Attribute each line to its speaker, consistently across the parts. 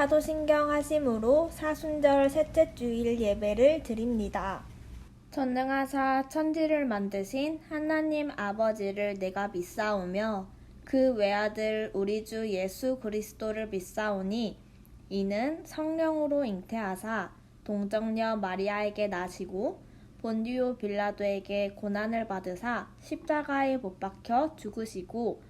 Speaker 1: 사도신경 하심으로 사순절 셋째 주일 예배를 드립니다. 전능하사 천지를 만드신 하나님 아버지를 내가 믿사오며 그 외아들 우리 주 예수 그리스도를 믿사오니 이는 성령으로 잉태하사 동정녀 마리아에게 나시고 본디오 빌라도에게 고난을 받으사 십자가에 못 박혀 죽으시고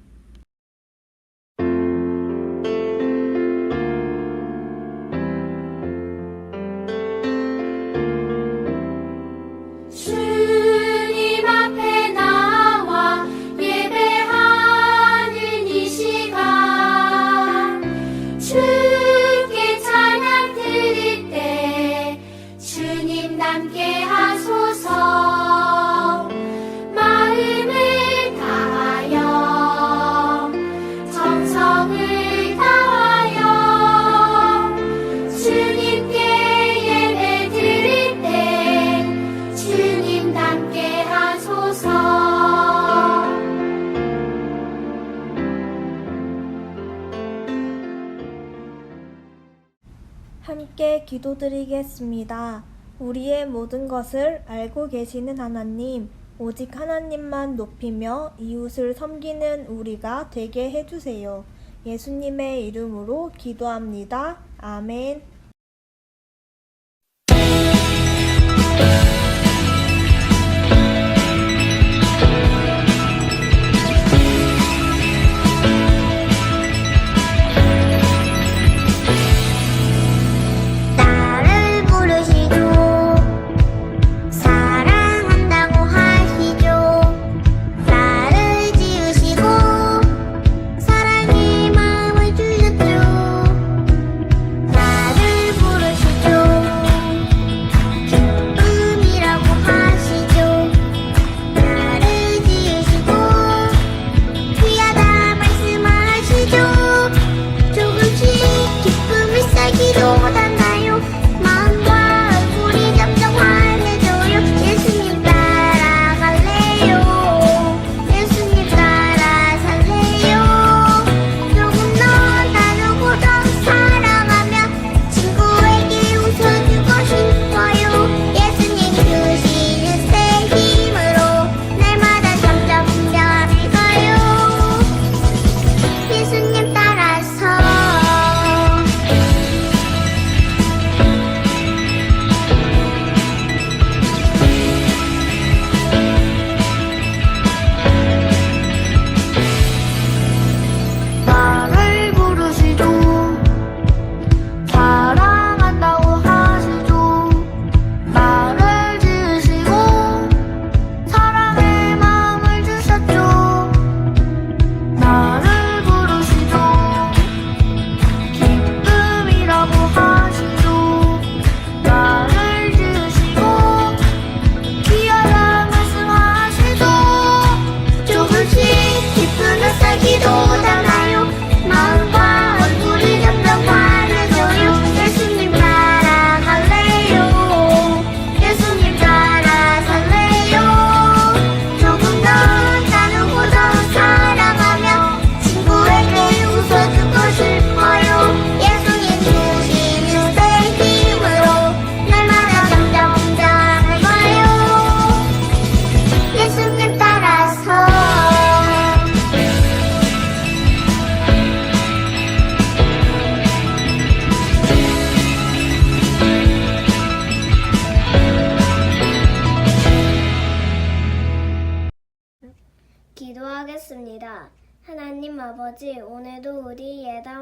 Speaker 1: 기도드리겠습니다. 우리의 모든 것을 알고 계시는 하나님, 오직 하나님만 높이며 이웃을 섬기는 우리가 되게 해주세요. 예수님의 이름으로 기도합니다. 아멘.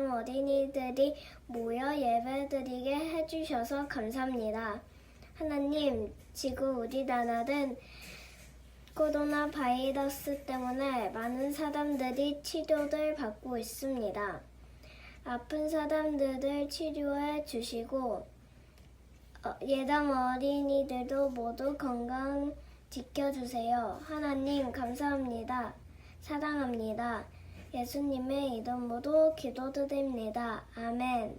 Speaker 2: 우리 어린이들이 모여 예배드리게 해주셔서 감사합니다. 하나님, 지금 우리 나라는 코로나 바이러스 때문에 많은 사람들이 치료를 받고 있습니다. 아픈 사람들을 치료해 주시고 어, 예담 어린이들도 모두 건강 지켜주세요. 하나님 감사합니다. 사랑합니다. 예수님의 이름으로 기도드립니다. 아멘.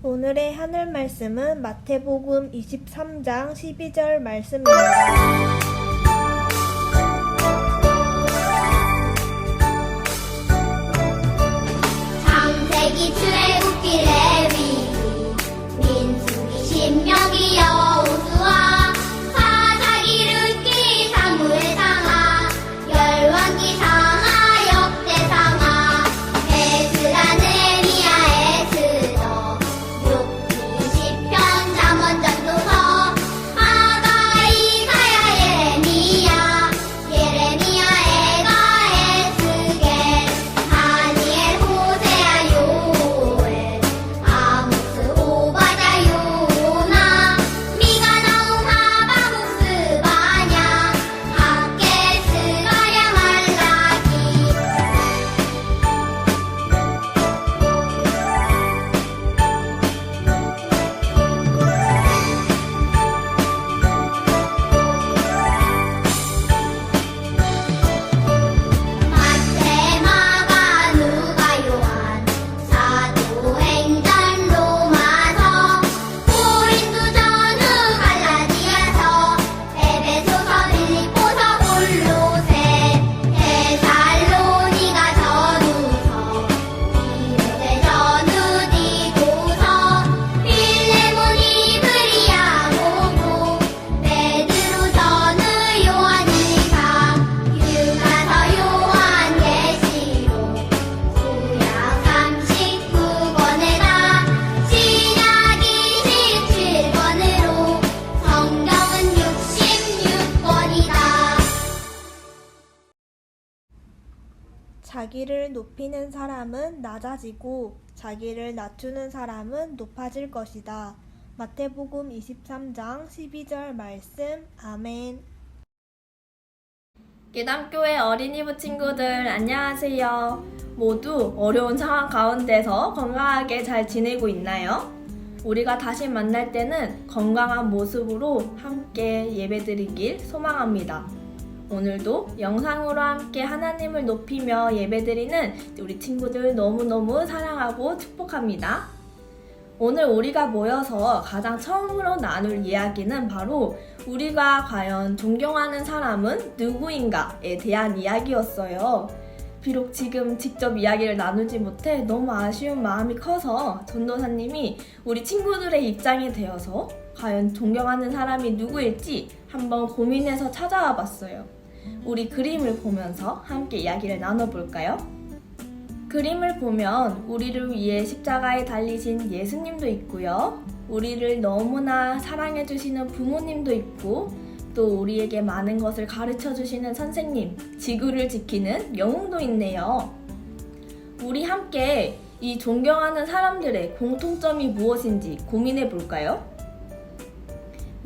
Speaker 1: 오늘의 하늘 말씀은 마태복음 23장 12절
Speaker 3: 말씀입니다.
Speaker 1: 자기를 높이는 사람은 낮아지고 자기를 낮추는 사람은 높아질 것이다. 마태복음 23장 12절 말씀. 아멘.
Speaker 4: 예담교회 어린이부 친구들 안녕하세요. 모두 어려운 상황 가운데서 건강하게 잘 지내고 있나요? 우리가 다시 만날 때는 건강한 모습으로 함께 예배드리길 소망합니다. 오늘도 영상으로 함께 하나님을 높이며 예배드리는 우리 친구들 너무너무 사랑하고 축복합니다. 오늘 우리가 모여서 가장 처음으로 나눌 이야기는 바로 우리가 과연 존경하는 사람은 누구인가에 대한 이야기였어요. 비록 지금 직접 이야기를 나누지 못해 너무 아쉬운 마음이 커서 전도사님이 우리 친구들의 입장이 되어서 과연 존경하는 사람이 누구일지 한번 고민해서 찾아와 봤어요. 우리 그림을 보면서 함께 이야기를 나눠볼까요? 그림을 보면 우리를 위해 십자가에 달리신 예수님도 있고요. 우리를 너무나 사랑해주시는 부모님도 있고, 또 우리에게 많은 것을 가르쳐 주시는 선생님, 지구를 지키는 영웅도 있네요. 우리 함께 이 존경하는 사람들의 공통점이 무엇인지 고민해 볼까요?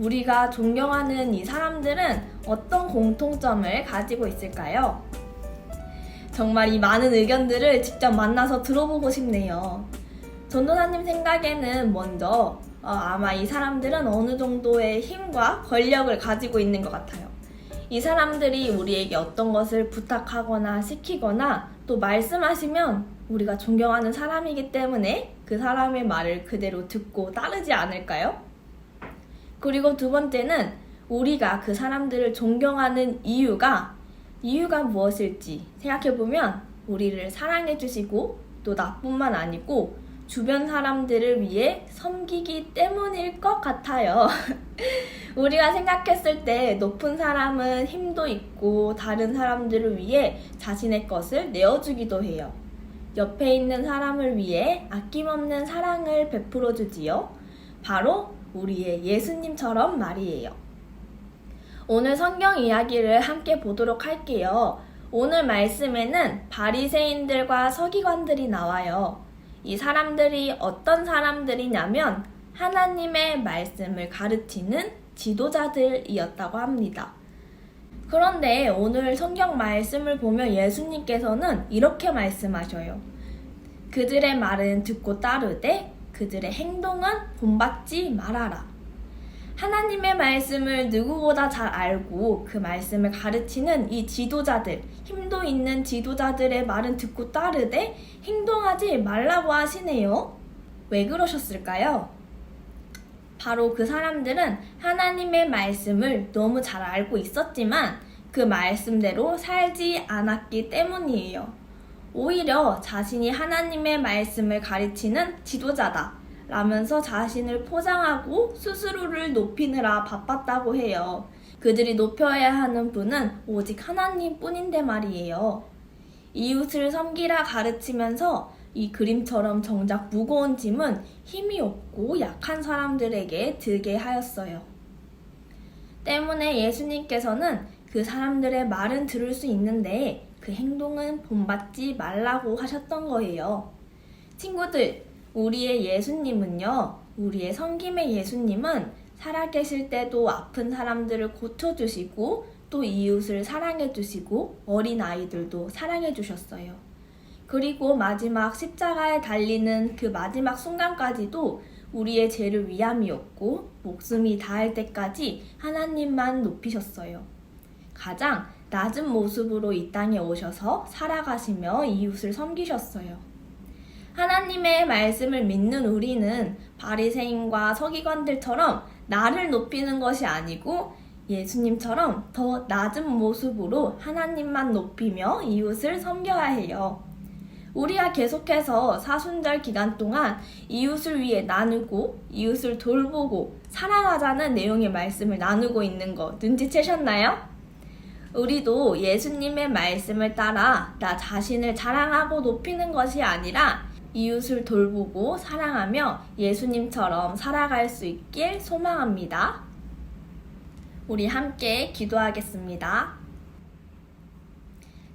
Speaker 4: 우리가 존경하는 이 사람들은 어떤 공통점을 가지고 있을까요? 정말 이 많은 의견들을 직접 만나서 들어보고 싶네요. 전도사님 생각에는 먼저 어, 아마 이 사람들은 어느 정도의 힘과 권력을 가지고 있는 것 같아요. 이 사람들이 우리에게 어떤 것을 부탁하거나 시키거나 또 말씀하시면 우리가 존경하는 사람이기 때문에 그 사람의 말을 그대로 듣고 따르지 않을까요? 그리고 두 번째는 우리가 그 사람들을 존경하는 이유가 이유가 무엇일지 생각해보면 우리를 사랑해주시고 또 나뿐만 아니고 주변 사람들을 위해 섬기기 때문일 것 같아요. 우리가 생각했을 때 높은 사람은 힘도 있고 다른 사람들을 위해 자신의 것을 내어주기도 해요. 옆에 있는 사람을 위해 아낌없는 사랑을 베풀어 주지요. 바로 우리의 예수님처럼 말이에요. 오늘 성경 이야기를 함께 보도록 할게요. 오늘 말씀에는 바리새인들과 서기관들이 나와요. 이 사람들이 어떤 사람들이냐면 하나님의 말씀을 가르치는 지도자들이었다고 합니다. 그런데 오늘 성경 말씀을 보면 예수님께서는 이렇게 말씀하셔요. 그들의 말은 듣고 따르되 그들의 행동은 본받지 말아라. 하나님의 말씀을 누구보다 잘 알고 그 말씀을 가르치는 이 지도자들, 힘도 있는 지도자들의 말은 듣고 따르되 행동하지 말라고 하시네요. 왜 그러셨을까요? 바로 그 사람들은 하나님의 말씀을 너무 잘 알고 있었지만 그 말씀대로 살지 않았기 때문이에요. 오히려 자신이 하나님의 말씀을 가르치는 지도자다. 라면서 자신을 포장하고 스스로를 높이느라 바빴다고 해요. 그들이 높여야 하는 분은 오직 하나님 뿐인데 말이에요. 이웃을 섬기라 가르치면서 이 그림처럼 정작 무거운 짐은 힘이 없고 약한 사람들에게 들게 하였어요. 때문에 예수님께서는 그 사람들의 말은 들을 수 있는데 그 행동은 본받지 말라고 하셨던 거예요. 친구들, 우리의 예수님은요, 우리의 섬김의 예수님은 살아계실 때도 아픈 사람들을 고쳐주시고 또 이웃을 사랑해주시고 어린 아이들도 사랑해주셨어요. 그리고 마지막 십자가에 달리는 그 마지막 순간까지도 우리의 죄를 위함이었고 목숨이 다할 때까지 하나님만 높이셨어요. 가장 낮은 모습으로 이 땅에 오셔서 살아가시며 이웃을 섬기셨어요. 하나님의 말씀을 믿는 우리는 바리새인과 서기관들처럼 나를 높이는 것이 아니고 예수님처럼 더 낮은 모습으로 하나님만 높이며 이웃을 섬겨야 해요. 우리가 계속해서 사순절 기간 동안 이웃을 위해 나누고 이웃을 돌보고 사랑하자는 내용의 말씀을 나누고 있는 거 눈치채셨나요? 우리도 예수님의 말씀을 따라 나 자신을 자랑하고 높이는 것이 아니라 이웃을 돌보고 사랑하며 예수님처럼 살아갈 수 있길 소망합니다. 우리 함께 기도하겠습니다.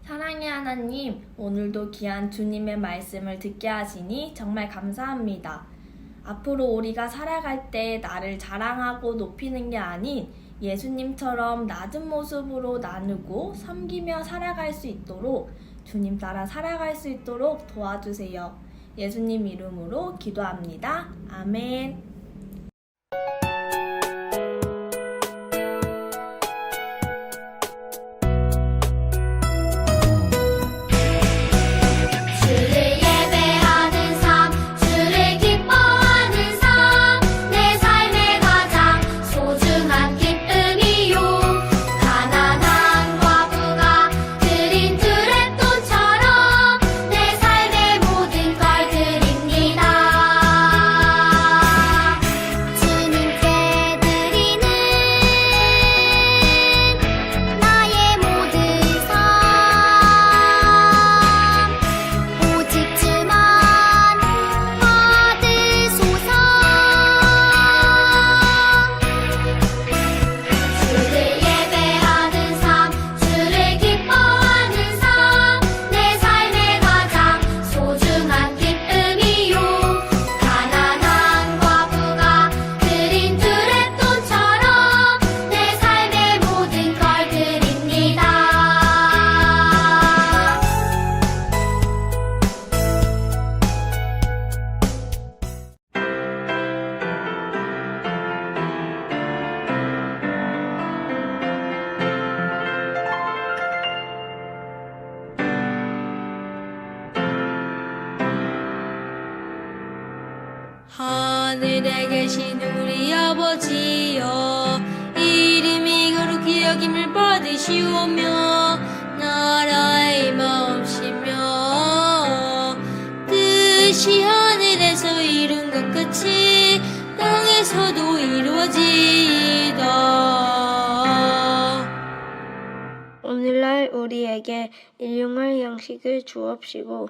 Speaker 4: 사랑의 하나님, 오늘도 귀한 주님의 말씀을 듣게 하시니 정말 감사합니다. 앞으로 우리가 살아갈 때 나를 자랑하고 높이는 게 아닌 예수님처럼 낮은 모습으로 나누고 섬기며 살아갈 수 있도록 주님 따라 살아갈 수 있도록 도와주세요. 예수님 이름으로 기도합니다. 아멘.
Speaker 5: 하늘에 계신 우리 아버지여 이름이 거룩히 여김을 받으시오며 나라의 마음시며 뜻이 하늘에서 이룬 것 같이 땅에서도 이루어지이다.
Speaker 2: 오늘날 우리에게 일용할 양식을 주옵시고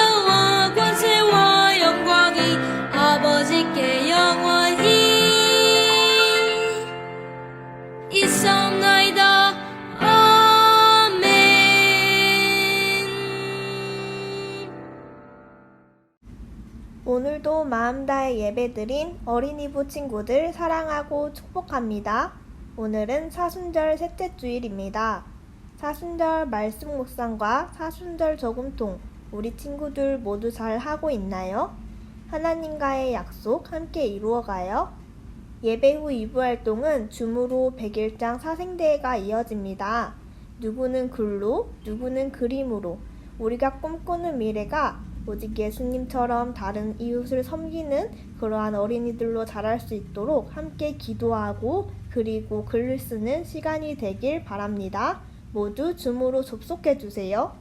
Speaker 6: 마음 다해 예배드린 어린이부 친구들 사랑하고 축복합니다. 오늘은 사순절 셋째 주일입니다. 사순절 말씀 묵상과 사순절 저금통 우리 친구들 모두 잘 하고 있나요? 하나님과의 약속 함께 이루어가요. 예배 후 2부 활동은 줌으로 100일장 사생대회가 이어집니다. 누구는 글로, 누구는 그림으로 우리가 꿈꾸는 미래가 오직 예수님처럼 다른 이웃을 섬기는 그러한 어린이들로 자랄 수 있도록 함께 기도하고 그리고 글을 쓰는 시간이 되길 바랍니다. 모두 줌으로 접속해 주세요.